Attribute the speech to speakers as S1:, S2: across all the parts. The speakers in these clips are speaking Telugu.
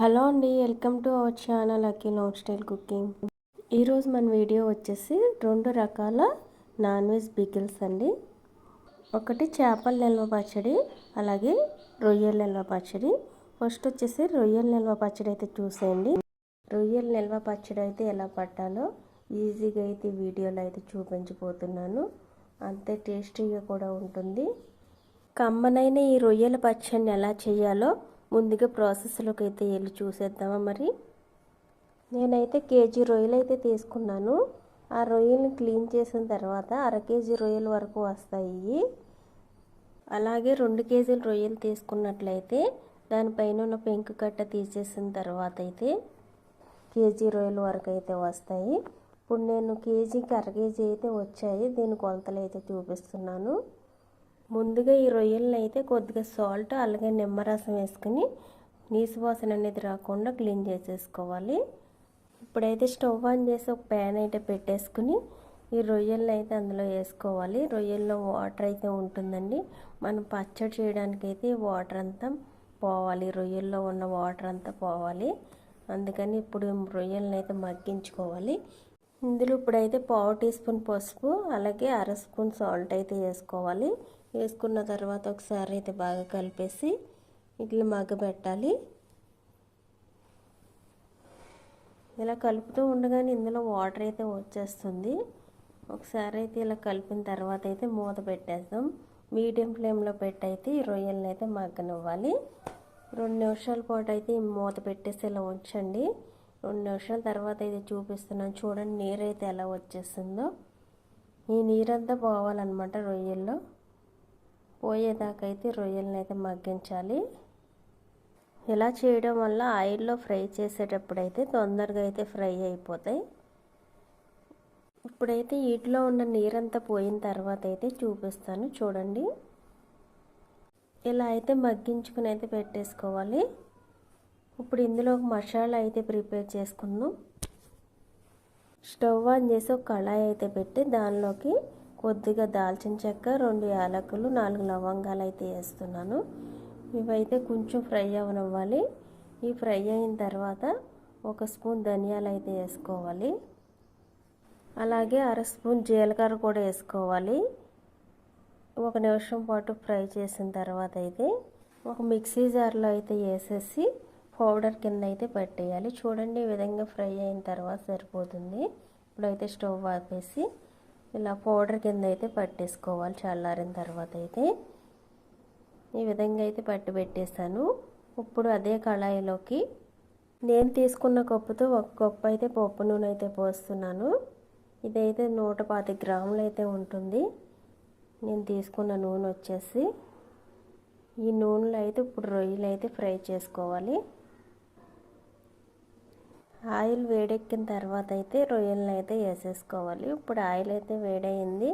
S1: హలో అండి welcome to our channel Akhil home style cooking. ఈరోజు మన వీడియో వచ్చేసి రెండు రకాల నాన్ వెజ్ బిగిల్స్ అండి. ఒకటి చేపల నిల్వ పచ్చడి అలాగే రొయ్యల నిల్వ పచ్చడి. ఫస్ట్ వచ్చేసి రొయ్యల నిల్వ పచ్చడి అయితే చూసేయండి. రొయ్యల నిల్వ పచ్చడి అయితే ఎలా పట్టాలో ఈజీగా అయితే వీడియోలో అయితే చూపించబోతున్నాను. అంతే టేస్టీగా కూడా ఉంటుంది. కమ్మనైన ఈ రొయ్యల పచ్చడిని ఎలా చేయాలో ముందుగా ప్రాసెస్లోకి అయితే వెళ్ళి చూసేద్దామా మరి? నేనైతే కేజీ రొయ్యలు అయితే తీసుకున్నాను. ఆ రొయ్యల్ని క్లీన్ చేసిన తర్వాత అర కేజీ రొయ్యల వరకు వస్తాయి. అలాగే రెండు కేజీల రొయ్యలు తీసుకున్నట్లయితే దానిపైన ఉన్న పెంకు కట్ట తీసేసిన తర్వాత అయితే కేజీ రొయ్యల వరకు అయితే వస్తాయి. ఇప్పుడు నేను కేజీకి అర కేజీ అయితే వచ్చాయి. దీని కొలతలు అయితే చూపిస్తున్నాను. ముందుగా ఈ రొయ్యలను అయితే కొద్దిగా సాల్ట్ అలాగే నిమ్మరసం వేసుకుని నీసు వాసన అనేది రాకుండా క్లీన్ చేసేసుకోవాలి. ఇప్పుడైతే స్టవ్ ఆన్ చేసి ఒక ప్యాన్ అయితే పెట్టేసుకుని ఈ రొయ్యలను అయితే అందులో వేసుకోవాలి. రొయ్యల్లో వాటర్ అయితే ఉంటుందండి. మనం పచ్చడి చేయడానికి అయితే వాటర్ అంతా పోవాలి. రొయ్యల్లో ఉన్న వాటర్ అంతా పోవాలి. అందుకని ఇప్పుడు రొయ్యలను అయితే మగ్గించుకోవాలి. ఇందులో ఇప్పుడైతే పావు టీ స్పూన్ పసుపు అలాగే అర స్పూన్ సాల్ట్ అయితే వేసుకోవాలి. వేసుకున్న తర్వాత ఒకసారి అయితే బాగా కలిపేసి ఇట్లా మగ్గబెట్టాలి. ఇలా కలుపుతూ ఉండగానే ఇందులో వాటర్ అయితే వచ్చేస్తుంది. ఒకసారి అయితే ఇలా కలిపిన తర్వాత అయితే మూత పెట్టేద్దాం. మీడియం ఫ్లేమ్లో పెట్టి అయితే ఈ రొయ్యలను అయితే మగ్గనివ్వాలి. రెండు నిమిషాల పాటు అయితే మూత పెట్టేసి ఇలా ఉంచండి. రెండు నిమిషాల తర్వాత అయితే చూపిస్తున్నాను. చూడండి నీరు అయితే ఎలా వచ్చేస్తుందో. ఈ నీరంతా పోవాలన్నమాట రొయ్యల్లో. పోయేదాకైతే అయితే రొయ్యలను అయితే మగ్గించాలి. ఇలా చేయడం వల్ల ఆయిల్లో ఫ్రై చేసేటప్పుడు అయితే తొందరగా అయితే ఫ్రై అయిపోతాయి. ఇప్పుడైతే వీటిలో ఉన్న నీరంతా పోయిన తర్వాత అయితే చూపిస్తాను చూడండి. ఇలా అయితే మగ్గించుకుని అయితే పెట్టేసుకోవాలి. ఇప్పుడు ఇందులో ఒక మసాలా అయితే ప్రిపేర్ చేసుకుందాం. స్టవ్ ఆన్ చేసి ఒక కళాయి అయితే పెట్టి దానిలోకి కొద్దిగా దాల్చిన చెక్క రెండు యాలకులు నాలుగు లవంగాలు అయితే వేస్తున్నాను. ఇవైతే కొంచెం ఫ్రై అవనివ్వాలి. ఈ ఫ్రై అయిన తర్వాత ఒక స్పూన్ ధనియాలు అయితే వేసుకోవాలి. అలాగే అర స్పూన్ జీలకర్ర కూడా వేసుకోవాలి. ఒక నిమిషం పాటు ఫ్రై చేసిన తర్వాత అయితే ఒక మిక్సీ జార్లో అయితే వేసేసి పౌడర్ కింద అయితే పెట్టేయాలి. చూడండి ఈ విధంగా ఫ్రై అయిన తర్వాత సరిపోతుంది. ఇప్పుడైతే స్టవ్ ఆపేసి ఇలా పౌడర్ కింద అయితే పట్టేసుకోవాలి చల్లారిన తర్వాత అయితే. ఈ విధంగా అయితే పట్టి పెట్టేసాను ఇప్పుడు అదే కళాయిలోకి నేను తీసుకున్న కప్పుతో ఒక కప్పు అయితే పప్పు నూనె అయితే పోస్తున్నాను. ఇదైతే నూట పాతి గ్రాములు అయితే ఉంటుంది. నేను తీసుకున్న నూనె వచ్చేసి ఈ నూనెలో అయితే ఇప్పుడు రొయ్యలు అయితే ఫ్రై చేసుకోవాలి. ఆయిల్ వేడెక్కిన తర్వాత అయితే రొయ్యలను అయితే వేసేసుకోవాలి. ఇప్పుడు ఆయిల్ అయితే వేడయింది.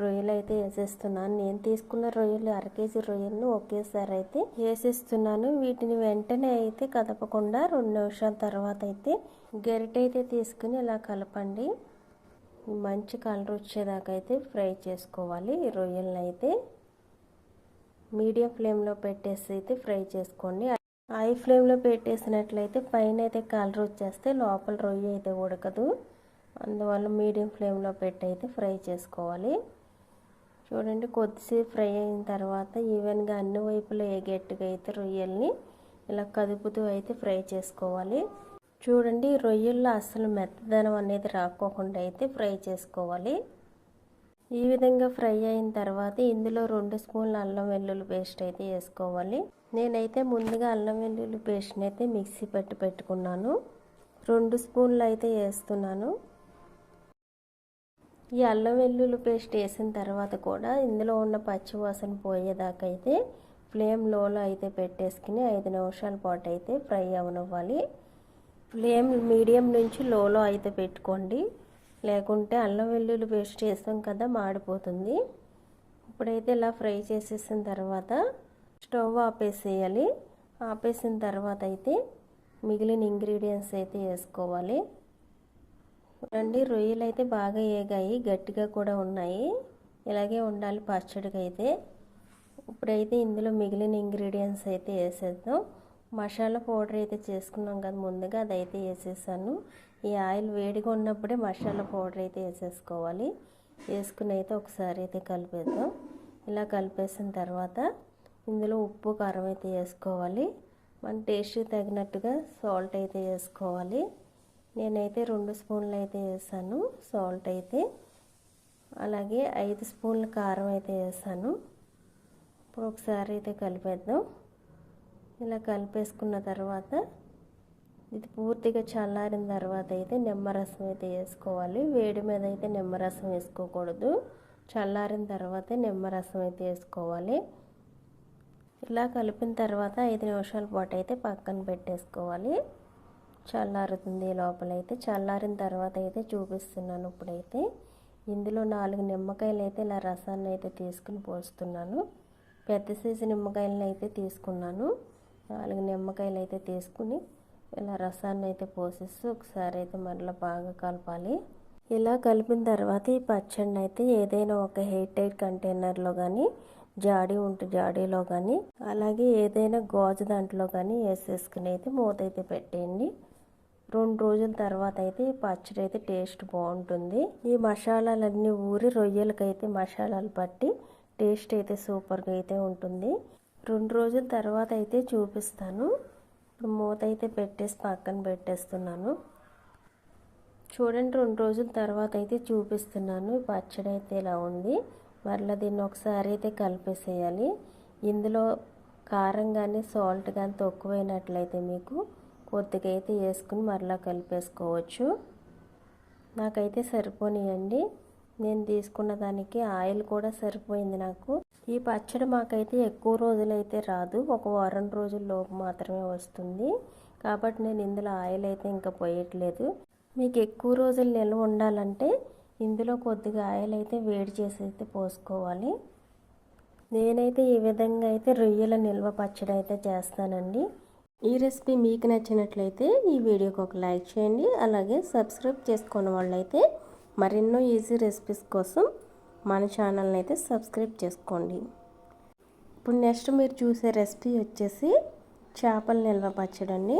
S1: రొయ్యలు అయితే వేసేస్తున్నాను. నేను తీసుకున్న రొయ్యలు అర కేజీ రొయ్యలను ఒకేసారి అయితే వేసేస్తున్నాను. వీటిని వెంటనే అయితే కదపకుండా రెండు నిమిషాల తర్వాత అయితే గరిటె అయితే తీసుకుని ఇలా కలపండి. మంచి కలర్ వచ్చేదాకా అయితే ఫ్రై చేసుకోవాలి. ఈ రొయ్యలను అయితే మీడియం ఫ్లేమ్లో పెట్టేసి అయితే ఫ్రై చేసుకోండి. హై ఫ్లేమ్లో పెట్టేసినట్లయితే పైన అయితే కలర్ వచ్చేస్తే లోపల రొయ్య అయితే ఉడకదు. అందువల్ల మీడియం ఫ్లేమ్లో పెట్టి అయితే ఫ్రై చేసుకోవాలి. చూడండి కొద్దిసేపు ఫ్రై అయిన తర్వాత ఈవెన్గా అన్ని వైపులు ఎగేట్టుగా అయితే రొయ్యల్ని ఇలా కదుపుతూ అయితే ఫ్రై చేసుకోవాలి. చూడండి రొయ్యల్లో అసలు మెత్తదనం అనేది రాకోకుండా అయితే ఫ్రై చేసుకోవాలి. ఈ విధంగా ఫ్రై అయిన తర్వాత ఇందులో రెండు స్పూన్ల అల్లం వెల్లుల్లి పేస్ట్ అయితే వేసుకోవాలి. నేనైతే ముందుగా అల్లం వెల్లుల్లి పేస్ట్ని అయితే మిక్సీ పెట్టి పెట్టుకున్నాను. రెండు స్పూన్లు అయితే వేస్తున్నాను. ఈ అల్లం వెల్లుల్లి పేస్ట్ వేసిన తర్వాత కూడా ఇందులో ఉన్న పచ్చి వాసన పోయేదాకా అయితే ఫ్లేమ్ లోలో అయితే పెట్టేసుకుని ఐదు నిమిషాల పాటు అయితే ఫ్రై అవనివ్వాలి. ఫ్లేమ్ మీడియం నుంచి లోలో అయితే పెట్టుకోండి. లేకుంటే అల్లం వెల్లుల్లి పేస్ట్ చేస్తాం కదా మాడిపోతుంది. ఇప్పుడైతే ఇలా ఫ్రై చేసేసిన తర్వాత స్టవ్ ఆపేసేయాలి. ఆపేసిన తర్వాత అయితే మిగిలిన ఇంగ్రీడియంట్స్ అయితే వేసుకోవాలి. రండి రొయ్యలు అయితే బాగా ఏగాయి గట్టిగా కూడా ఉన్నాయి. ఇలాగే ఉండాలి పచ్చడికి అయితే. ఇప్పుడైతే ఇందులో మిగిలిన ఇంగ్రీడియంట్స్ అయితే వేసేద్దాం. మసాలా పౌడర్ అయితే చేసుకున్నాం కదా ముందుగా అదైతే వేసేసాను. ఈ ఆయిల్ వేడిగా ఉన్నప్పుడే మసాలా పౌడర్ అయితే వేసేసుకోవాలి. వేసుకుని అయితే ఒకసారి అయితే కలిపేద్దాం. ఇలా కలిపేసిన తర్వాత ఇందులో ఉప్పు కారం అయితే వేసుకోవాలి. మన టేస్ట్ తగినట్టుగా సాల్ట్ అయితే వేసుకోవాలి. నేనైతే రెండు స్పూన్లు అయితే వేసాను సాల్ట్ అయితే. అలాగే ఐదు స్పూన్ల కారం అయితే వేసాను. ఇప్పుడు ఒకసారి అయితే కలిపేద్దాం. ఇలా కలిపేసుకున్న తర్వాత ఇది పూర్తిగా చల్లారిన తర్వాత అయితే నిమ్మరసం అయితే వేసుకోవాలి. వేడి మీద అయితే నిమ్మరసం వేసుకోకూడదు. చల్లారిన తర్వాత నిమ్మరసం అయితే వేసుకోవాలి. ఇలా కలిపిన తర్వాత ఐదు నిమిషాల పాటు అయితే పక్కన పెట్టేసుకోవాలి. చల్లారుతుంది లోపలైతే. చల్లారిన తర్వాత అయితే చూపిస్తున్నాను ఇప్పుడైతే. ఇందులో నాలుగు నిమ్మకాయలు అయితే ఇలా రసాన్ని అయితే తీసుకుని పోస్తున్నాను. పెద్ద సైజు నిమ్మకాయలను అయితే తీసుకున్నాను. నాలుగు నిమ్మకాయలు అయితే తీసుకుని ఇలా రసాన్ని అయితే పోసేసి ఒకసారి అయితే మరలా బాగా కలపాలి. ఇలా కలిపిన తర్వాత ఈ పచ్చడిని అయితే ఏదైనా ఒక హెయిర్ టైట్ కంటైనర్లో కానీ జాడీ ఉంటే జాడీలో కానీ అలాగే ఏదైనా గాజు దాంట్లో కానీ వేసేసుకుని అయితే మూత అయితే పెట్టేయండి. రెండు రోజుల తర్వాత అయితే ఈ పచ్చడి అయితే టేస్ట్ బాగుంటుంది. ఈ మసాలాలన్నీ ఊరి రొయ్యలకైతే మసాలాలు పట్టి టేస్ట్ అయితే సూపర్గా అయితే ఉంటుంది. రెండు రోజుల తర్వాత అయితే చూపిస్తాను. ఇప్పుడు మూత అయితే పెట్టేసి పక్కన పెట్టేస్తున్నాను. చూడండి రెండు రోజుల తర్వాత అయితే చూపిస్తున్నాను. పచ్చడి అయితే ఇలా ఉంది. మరలా దీన్ని ఒకసారి అయితే కలిపేసేయాలి. ఇందులో కారం కానీ సాల్ట్ కానీ తక్కువైనట్లయితే మీకు కొద్దిగా అయితే వేసుకుని మరలా కలిపేసుకోవచ్చు. నాకైతే సరిపోనియండి. నేను తీసుకున్న దానికి ఆయిల్ కూడా సరిపోయింది నాకు. ఈ పచ్చడి మాకైతే ఎక్కువ రోజులైతే రాదు. ఒక వారం రోజుల్లోపు మాత్రమే వస్తుంది. కాబట్టి నేను ఇందులో ఆయిల్ అయితే ఇంకా పోయట్లేదు. మీకు ఎక్కువ రోజులు నిల్వ ఉండాలంటే ఇందులో కొద్దిగా ఆయిల్ అయితే వేడి చేసి అయితే పోసుకోవాలి. నేనైతే ఈ విధంగా అయితే రొయ్యల నిల్వ పచ్చడి అయితే చేస్తానండి. ఈ రెసిపీ మీకు నచ్చినట్లయితే ఈ వీడియోకి ఒక లైక్ చేయండి. అలాగే సబ్స్క్రైబ్ చేసుకున్న వాళ్ళైతే మరెన్నో ఈజీ రెసిపీస్ కోసం మన ఛానల్ని అయితే సబ్స్క్రైబ్ చేసుకోండి. ఇప్పుడు నెక్స్ట్ మీరు చూసే రెసిపీ వచ్చేసి చేపల నిల్వ పచ్చడండి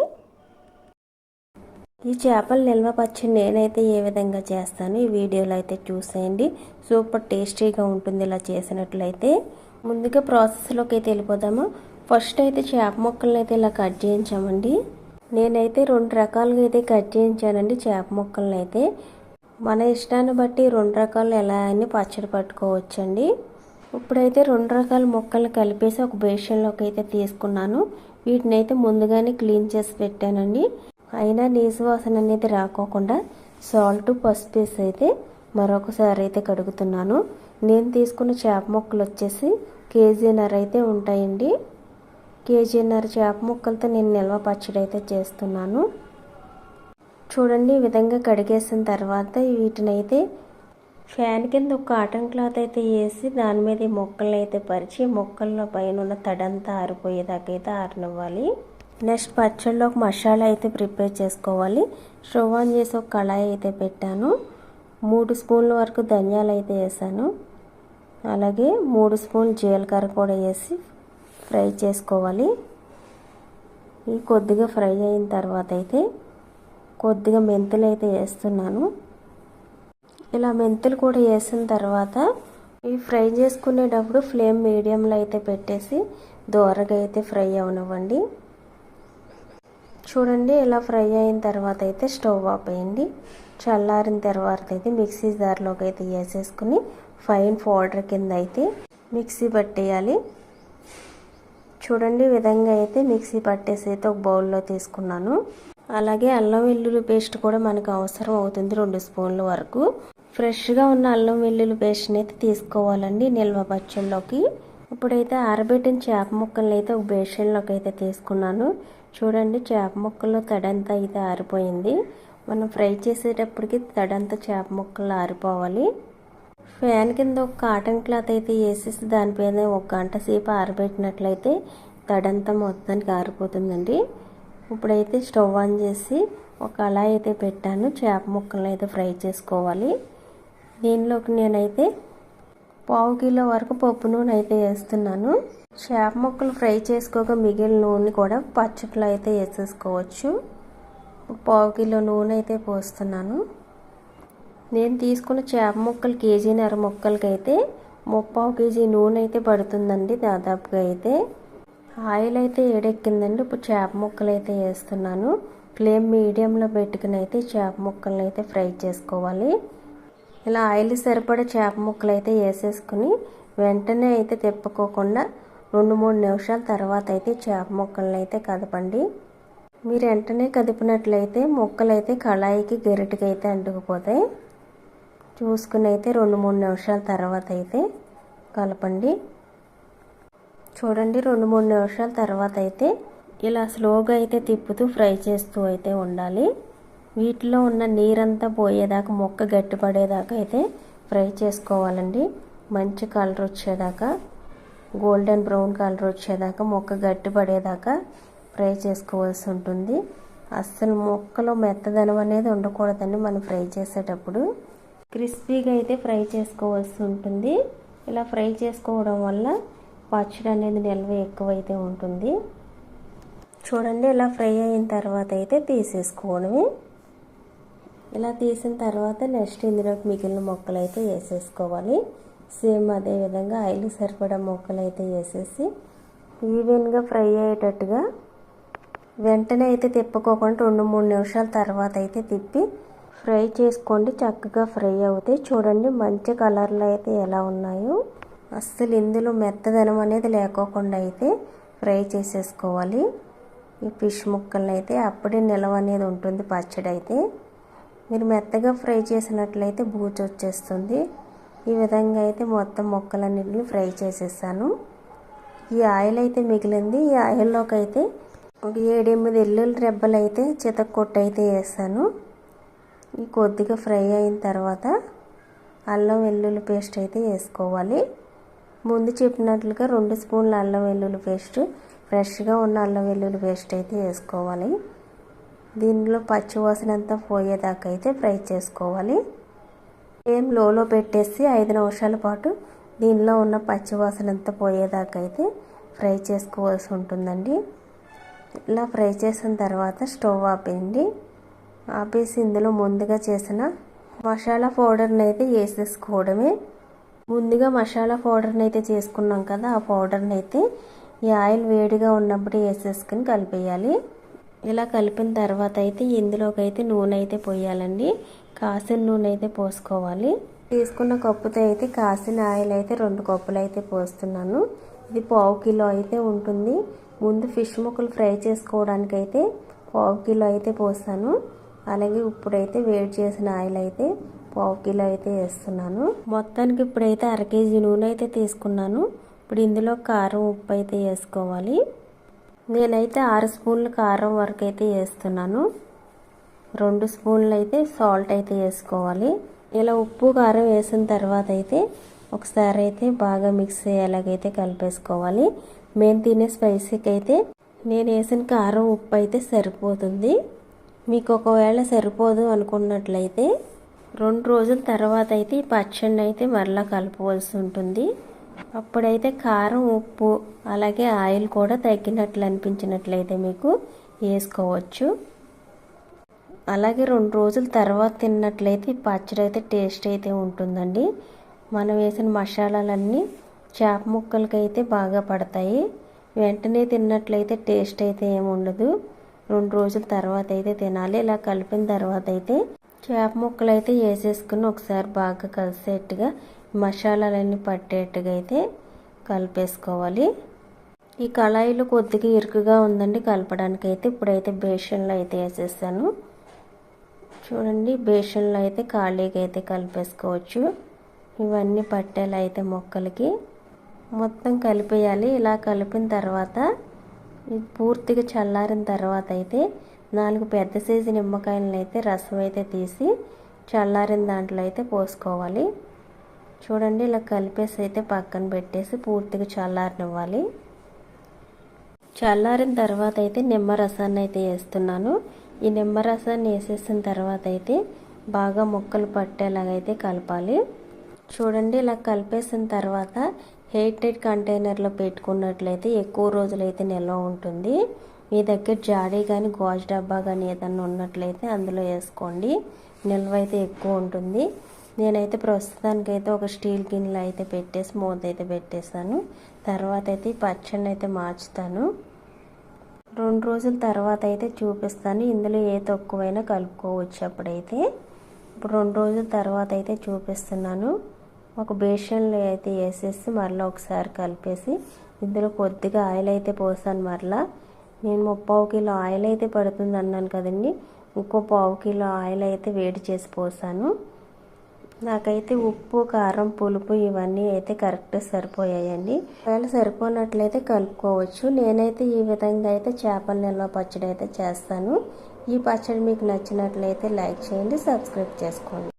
S1: ఈ చేపల నిల్వ పచ్చడి నేనైతే ఏ విధంగా చేస్తాను ఈ వీడియోలో అయితే చూసేయండి. సూపర్ టేస్టీగా ఉంటుంది ఇలా చేసినట్లయితే. ముందుగా ప్రాసెస్లోకి అయితే వెళ్ళిపోదాము. ఫస్ట్ అయితే చేప ముక్కలను అయితే ఇలా కట్ చేయించామండి. నేనైతే రెండు రకాలుగా అయితే కట్ చేయించానండి చేప ముక్కలను అయితే. మన ఇష్టాన్ని బట్టి రెండు రకాలు ఎలా అని పచ్చడి పట్టుకోవచ్చండి. ఇప్పుడైతే రెండు రకాల ముక్కలు కలిపేసి ఒక బేషన్లోకి అయితే తీసుకున్నాను. వీటిని అయితే ముందుగానే క్లీన్ చేసి పెట్టానండి. అయినా నీసు వాసన అనేది రాకోకుండా సాల్ట్ పసుపు వేసి అయితే మరొకసారి అయితే కడుగుతున్నాను. నేను తీసుకున్న చేప ముక్కలు వచ్చేసి కేజీన్నర అయితే ఉంటాయండి. కేజీన్నర చేప ముక్కలతో నేను నిల్వ పచ్చడి అయితే చేస్తున్నాను. చూడండి ఈ విధంగా కడిగేసిన తర్వాత వీటిని అయితే ఫ్యాన్ కింద ఒక కాటన్ క్లాత్ అయితే వేసి దాని మీద మొక్కలను అయితే పరిచి మొక్కల్లో పైన ఉన్న తడంతా ఆరిపోయేదాకా అయితే ఆరనివ్వాలి. నెక్స్ట్ పచ్చళ్ళు ఒక మసాలా అయితే ప్రిపేర్ చేసుకోవాలి. స్టవ్ ఆన్ చేసి ఒక కళాయి అయితే పెట్టాను. మూడు స్పూన్ల వరకు ధనియాలు అయితే వేసాను. అలాగే మూడు స్పూన్ జీలకర్ర కూడా వేసి ఫ్రై చేసుకోవాలి. ఈ కొద్దిగా ఫ్రై అయిన తర్వాత అయితే కొద్దిగా మెంతులు అయితే వేస్తున్నాను. ఇలా మెంతులు కూడా వేసిన తర్వాత ఇవి ఫ్రై చేసుకునేటప్పుడు ఫ్లేమ్ మీడియంలో అయితే పెట్టేసి దోరగా అయితే ఫ్రై అవనివ్వండి. చూడండి ఇలా ఫ్రై అయిన తర్వాత అయితే స్టవ్ ఆపేయండి చల్లారిన తర్వాత అయితే మిక్సీ జార్లోకి అయితే వేసేసుకుని ఫైన్ పౌడర్ కింద అయితే మిక్సీ పట్టేయాలి. చూడండి విధంగా అయితే మిక్సీ పట్టేసి అయితే ఒక బౌల్లో తీసుకున్నాను. అలాగే అల్లం వెల్లుల్లి పేస్ట్ కూడా మనకు అవసరం అవుతుంది రెండు స్పూన్ల వరకు. ఫ్రెష్గా ఉన్న అల్లం వెల్లుల్లి పేస్ట్ని అయితే తీసుకోవాలండి నిల్వ పచ్చళ్ళలోకి ఇప్పుడైతే ఆరబెట్టిన చేప ముక్కల్ని అయితే ఒక బేషన్లోకి అయితే తీసుకున్నాను. చూడండి చేప ముక్కల్లో తడంతా అయితే ఆరిపోయింది. మనం ఫ్రై చేసేటప్పటికి తడంతా చేప ముక్కలు ఆరిపోవాలి. ఫ్యాన్ కింద ఒక కాటన్ క్లాత్ అయితే వేసేసి దానిపైన ఒక గంట సేపు ఆరబెట్టినట్లయితే తడంతా మొత్తానికి ఆరిపోతుందండి. ఇప్పుడైతే స్టవ్ ఆన్ చేసి ఒక కళాయి అయితే పెట్టాను. చేప ముక్కలను అయితే ఫ్రై చేసుకోవాలి. దీనిలోకి నేనైతే పావు కిలో వరకు పప్పు నూనె అయితే వేస్తున్నాను. చేప ముక్కలు ఫ్రై చేసుకోక మిగిలిన నూనె కూడా పచ్చట్లో అయితే వేసేసుకోవచ్చు. పావు కిలో నూనె అయితే పోస్తున్నాను. నేను తీసుకున్న చేప ముక్కలు కేజీన్నర ముక్కలకి అయితే ముప్పావు కేజీ నూనె అయితే పడుతుందండి దాదాపుగా అయితే. ఆయిల్ అయితే ఏడెక్కిందండి. ఇప్పుడు చేప ముక్కలు అయితే వేస్తున్నాను. ఫ్లేమ్ మీడియంలో పెట్టుకుని అయితే చేప ముక్కలను అయితే ఫ్రై చేసుకోవాలి. ఇలా ఆయిల్ సరిపడా చేప ముక్కలు అయితే వేసేసుకుని వెంటనే అయితే తిప్పుకోకుండా రెండు మూడు నిమిషాల తర్వాత అయితే చేప ముక్కలను అయితే కదపండి. మీరు వెంటనే కదిపినట్లయితే ముక్కలు అయితే కళాయికి గరిటకి అయితే అంటుకుపోతాయి. చూసుకుని అయితే రెండు మూడు నిమిషాల తర్వాత అయితే కలపండి. చూడండి రెండు మూడు నిమిషాల తర్వాత అయితే ఇలా స్లోగా అయితే తిప్పుతూ ఫ్రై చేస్తూ అయితే ఉండాలి. వీటిలో ఉన్న నీరంతా పోయేదాకా మొక్క గట్టిపడేదాకా అయితే ఫ్రై చేసుకోవాలండి. మంచి కలర్ వచ్చేదాకా గోల్డెన్ బ్రౌన్ కలర్ వచ్చేదాకా మొక్క గట్టిపడేదాకా ఫ్రై చేసుకోవాల్సి ఉంటుంది. అస్సలు మొక్కలో మెత్తదనం అనేది ఉండకూడదండి మనం ఫ్రై చేసేటప్పుడు. క్రిస్పీగా అయితే ఫ్రై చేసుకోవాల్సి ఉంటుంది. ఇలా ఫ్రై చేసుకోవడం వల్ల పచ్చడి అనేది నిల్వ ఎక్కువైతే ఉంటుంది. చూడండి ఇలా ఫ్రై అయిన తర్వాత అయితే తీసేసుకోవడమే. ఇలా తీసిన తర్వాత నెక్స్ట్ ఇందులోకి మిగిలిన మొక్కలు అయితే వేసేసుకోవాలి. సేమ్ అదే విధంగా ఆయిల్ సరిపడా మొక్కలు అయితే వేసేసి ఈవెన్గా ఫ్రై అయ్యేటట్టుగా వెంటనే అయితే తిప్పుకోకుండా రెండు మూడు నిమిషాల తర్వాత అయితే తిప్పి ఫ్రై చేసుకోండి. చక్కగా ఫ్రై అవుతాయి. చూడండి మంచి కలర్లు అయితే ఎలా ఉన్నాయో. అస్సలు ఇందులో మెత్తదనం అనేది లేకోకుండా అయితే ఫ్రై చేసేసుకోవాలి. ఈ ఫిష్ ముక్కలను అయితే అప్పుడే నిలవ అనేది ఉంటుంది పచ్చడి అయితే మీరు మెత్తగా ఫ్రై చేసినట్లయితే బూజు వచ్చేస్తుంది. ఈ విధంగా అయితే మొత్తం ముక్కలన్నింటినీ ఫ్రై చేసేసాను. ఈ ఆయిల్ అయితే మిగిలింది. ఈ ఆయిల్లోకి అయితే ఒక ఏడెనిమిది ఎల్లుల్లి రెబ్బలు అయితే చితక్కొట్టు అయితే వేసాను. ఈ కొద్దిగా ఫ్రై అయిన తర్వాత అల్లం వెల్లుల్లి పేస్ట్ అయితే వేసుకోవాలి. ముందు చెప్పినట్లుగా రెండు స్పూన్ల అల్లం వెల్లుల్లి పేస్ట్ ఫ్రెష్గా ఉన్న అల్లం వెల్లుల్లి పేస్ట్ అయితే వేసుకోవాలి. దీనిలో పచ్చివాసన అంతా పోయేదాకా అయితే ఫ్రై చేసుకోవాలి. ఏం లోలో పెట్టేసి ఐదు నిమిషాల పాటు దీనిలో ఉన్న పచ్చివాసన అంతా పోయేదాకా అయితే ఫ్రై చేసుకోవాల్సి ఉంటుందండి. ఇలా ఫ్రై చేసిన తర్వాత స్టవ్ ఆపేయండి. ఆపేసి ఇందులో ముందుగా చేసిన మసాలా పౌడర్ని అయితే వేసేసుకోవడమే. ముందుగా మసాలా పౌడర్ని అయితే చేసుకున్నాం కదా ఆ పౌడర్ని అయితే ఈ ఆయిల్ వేడిగా ఉన్నప్పుడు వేసేసుకుని కలిపేయాలి. ఇలా కలిపిన తర్వాత అయితే ఇందులోకి అయితే నూనె అయితే పోయాలండి. కాసిన నూనె అయితే పోసుకోవాలి. తీసుకున్న కప్పుతో అయితే కాసిన ఆయిల్ అయితే రెండు కప్పులు అయితే పోస్తున్నాను. ఇది పావు కిలో అయితే ఉంటుంది. ముందు ఫిష్ ముక్కలు ఫ్రై చేసుకోవడానికి అయితే పావు కిలో అయితే పోస్తాను. అలాగే ఇప్పుడైతే వేడి చేసిన ఆయిల్ అయితే పావు కిలో అయితే వేస్తున్నాను. మొత్తానికి ఇప్పుడైతే అర కేజీ నూనె అయితే తీసుకున్నాను. ఇప్పుడు ఇందులో కారం ఉప్పు అయితే వేసుకోవాలి. నేనైతే ఆరు స్పూన్లు కారం వరకు అయితే వేస్తున్నాను. రెండు స్పూన్లు అయితే సాల్ట్ అయితే వేసుకోవాలి. ఇలా ఉప్పు కారం వేసిన తర్వాత అయితే ఒకసారి అయితే బాగా మిక్స్ అయ్యేలాగైతే కలిపేసుకోవాలి. మేము తినే స్పైసీకి అయితే నేను వేసిన కారం ఉప్పు అయితే సరిపోతుంది. మీకు ఒకవేళ సరిపోదు అనుకున్నట్లయితే రెండు రోజుల తర్వాత అయితే ఈ పచ్చడిని అయితే మరలా కలపవలసి ఉంటుంది. అప్పుడైతే కారం ఉప్పు అలాగే ఆయిల్ కూడా తగ్గినట్లు అనిపించినట్లయితే మీకు వేసుకోవచ్చు. అలాగే రెండు రోజుల తర్వాత తిన్నట్లయితే ఈ పచ్చడి అయితే టేస్ట్ అయితే ఉంటుందండి. మనం వేసిన మసాలాలన్నీ చేప ముక్కలకి అయితే బాగా పడతాయి. వెంటనే తిన్నట్లయితే టేస్ట్ అయితే ఏమి ఉండదు రెండు రోజుల తర్వాత అయితే తినాలి. ఇలా కలిపిన తర్వాత అయితే చేప ముక్కలు అయితే వేసేసుకుని ఒకసారి బాగా కలిసేట్టుగా మసాలాలన్నీ పట్టేట్టుగా అయితే కలిపేసుకోవాలి. ఈ కళాయిలు కొద్దిగా ఇరుకుగా ఉందండి కలపడానికి అయితే. ఇప్పుడైతే బేషన్లో అయితే వేసేసాను. చూడండి బేషన్లో అయితే ఖాళీగా అయితే కలిపేసుకోవచ్చు. ఇవన్నీ పట్టేలా అయితే మొక్కలకి మొత్తం కలిపేయాలి. ఇలా కలిపిన తర్వాత పూర్తిగా చల్లారిన తర్వాత అయితే నాలుగు పెద్ద సైజు నిమ్మకాయలను అయితే రసం అయితే తీసి చల్లారిన దాంట్లో అయితే పోసుకోవాలి. చూడండి ఇలా కలిపేసి అయితే పక్కన పెట్టేసి పూర్తిగా చల్లారనివ్వాలి. చల్లారిన తర్వాత అయితే నిమ్మరసాన్ని అయితే వేస్తున్నాను. ఈ నిమ్మరసాన్ని వేసేసిన తర్వాత అయితే బాగా ముక్కలు పట్టేలాగైతే కలపాలి. చూడండి ఇలా కలిపేసిన తర్వాత హెయిటెడ్ కంటైనర్లో పెట్టుకున్నట్లయితే ఎక్కువ రోజులైతే నిల్వ ఉంటుంది. మీ దగ్గర జాడీ కానీ గాజు డబ్బా కానీ ఏదన్నా ఉన్నట్లయితే అందులో వేసుకోండి. నిల్వ అయితే ఎక్కువ ఉంటుంది. నేనైతే ప్రస్తుతానికైతే ఒక స్టీల్ గిన్నెలు అయితే పెట్టేసి మూత అయితే పెట్టేశాను. తర్వాత అయితే పచ్చడిని అయితే మార్చుతాను. రెండు రోజుల తర్వాత అయితే చూపిస్తాను. ఇందులో ఏ తక్కువైనా కలుపుకోవచ్చు అప్పుడైతే. ఇప్పుడు రెండు రోజుల తర్వాత అయితే చూపిస్తున్నాను. ఒక బేషన్లో అయితే వేసేసి మరలా ఒకసారి కలిపేసి ఇందులో కొద్దిగా ఆయిల్ అయితే పోసాను మరలా. నేను ముప్పావు కిలో ఆయిల్ అయితే పడుతుంది అన్నాను కదండి. ఇంకో పావు కిలో ఆయిల్ అయితే వేడి చేసి పోసాను. నాకైతే ఉప్పు కారం పులుపు ఇవన్నీ అయితే కరెక్ట్ సరిపోయాయండి. ఒకవేళ సరిపోనట్లయితే కలుపుకోవచ్చు. నేనైతే ఈ విధంగా అయితే చేపల నిల్వ పచ్చడి అయితే చేస్తాను. ఈ పచ్చడి మీకు నచ్చినట్లయితే లైక్ చేయండి సబ్స్క్రైబ్ చేసుకోండి.